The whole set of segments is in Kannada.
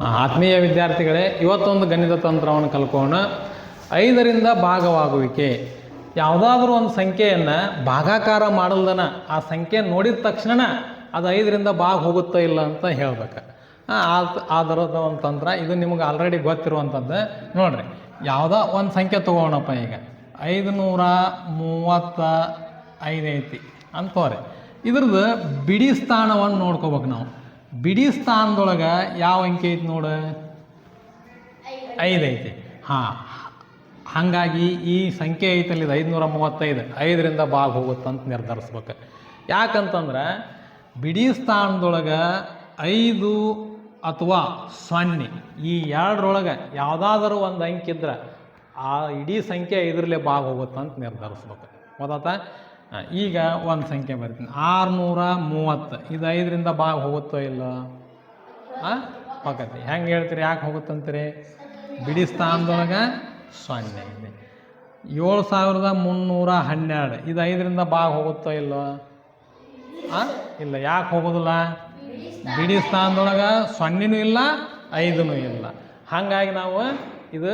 ಆತ್ಮೀಯ ವಿದ್ಯಾರ್ಥಿಗಳೇ, ಇವತ್ತೊಂದು ಗಣಿತ ತಂತ್ರವನ್ನು ಕಲ್ಕೋಣ ಐದರಿಂದ ಭಾಗವಾಗುವಿಕೆ. ಯಾವುದಾದ್ರೂ ಒಂದು ಸಂಖ್ಯೆಯನ್ನು ಭಾಗಾಕಾರ ಮಾಡಲ್ದನ, ಆ ಸಂಖ್ಯೆ ನೋಡಿದ ತಕ್ಷಣ ಅದು ಐದರಿಂದ ಭಾಗ ಹೋಗುತ್ತೋ ಇಲ್ಲ ಅಂತ ಹೇಳ್ಬೇಕು. ಆ ಥರದ ಒಂದು ತಂತ್ರ, ಇದು ನಿಮ್ಗೆ ಆಲ್ರೆಡಿ ಗೊತ್ತಿರುವಂಥದ್ದು ನೋಡ್ರಿ, ಯಾವುದೋ ಒಂದು ಸಂಖ್ಯೆ ತೊಗೋಣಪ್ಪ ಈಗ. ಐದು ನೂರ ಮೂವತ್ತ ಐದೈತಿ ಅಂತವ್ರೆ ಇದ್ರದ್ದು ಬಿಡಿ ಸ್ಥಾನವನ್ನು ನೋಡ್ಕೋಬೇಕು ನಾವು. ಬಿಡಿ ಸ್ಥಾನದೊಳಗೆ ಯಾವ ಅಂಕೆ ಐತಿ ನೋಡು? ಐದು ಐತಿ. ಹಾಂ. ಹಾಗಾಗಿ ಈ ಸಂಖ್ಯೆ ಐತಲ್ಲಿ ಇದು ಐದುನೂರ ಮೂವತ್ತೈದು. ಐದರಿಂದ ಭಾಗ ಹೋಗುತ್ತಂತ ನಿರ್ಧರಿಸ್ಬೇಕು. ಯಾಕಂತಂದ್ರೆ ಬಿಡಿ ಸ್ಥಾನದೊಳಗೆ ಐದು ಅಥವಾ ಸೊನ್ನೆ ಈ ಎರಡರೊಳಗೆ ಯಾವುದಾದ್ರೂ ಒಂದು ಅಂಕಿ ಇದ್ರೆ ಆ ಇಡೀ ಸಂಖ್ಯೆ ಐದರಲ್ಲೇ ಭಾಗ ಹೋಗುತ್ತಂತ ನಿರ್ಧರಿಸ್ಬೇಕು. ಗೊತ್ತಾತ ಈಗ ಒಂದು ಸಂಖ್ಯೆ ಬರ್ತೀನಿ. ಆರುನೂರ ಮೂವತ್ತು. ಇದು ಐದರಿಂದ ಬಾ ಹೋಗುತ್ತೋ ಇಲ್ಲ? ಹೋಗತ್ತೆ. ಹೆಂಗೆ ಹೇಳ್ತೀರಿ? ಯಾಕೆ ಹೋಗುತ್ತಂತೀರಿ? ಬಿಡಿ ಸ್ಥಾನದೊಳಗೆ ಸೊನ್ನೆ ಇದೆ. ಏಳು ಸಾವಿರದ ಮುನ್ನೂರ ಹನ್ನೆರಡು. ಇದು ಐದರಿಂದ ಬಾಗ ಹೋಗುತ್ತೋ ಇಲ್ಲೋ? ಹಾಂ? ಇಲ್ಲ. ಯಾಕೆ ಹೋಗೋದಿಲ್ಲ? ಬಿಡಿ ಸ್ಥಾನದೊಳಗೆ ಸೊನ್ನೆನೂ ಇಲ್ಲ ಐದೂ ಇಲ್ಲ. ಹಾಗಾಗಿ ನಾವು ಇದು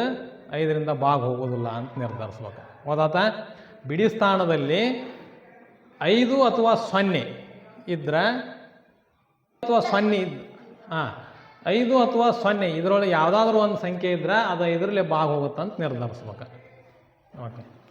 ಐದರಿಂದ ಭಾಗ ಹೋಗೋದಿಲ್ಲ ಅಂತ ನಿರ್ಧರಿಸ್ಬೇಕು. ಹೋದಾತ ಬಿಡಿ ಸ್ಥಾನದಲ್ಲಿ ಐದು ಅಥವಾ ಸೊನ್ನೆ ಇದ್ರೆ, ಅಥವಾ ಸೊನ್ನೆ ಇದ್ ಹಾಂ ಐದು ಅಥವಾ ಸೊನ್ನೆ, ಇದರೊಳಗೆ ಯಾವುದಾದ್ರೂ ಒಂದು ಸಂಖ್ಯೆ ಇದ್ರೆ, ಅದು ಇದರಲ್ಲೇ ಭಾಗ ಹೋಗುತ್ತಂತ ನಿರ್ಧರಿಸ್ಬೇಕು. ಓಕೆ.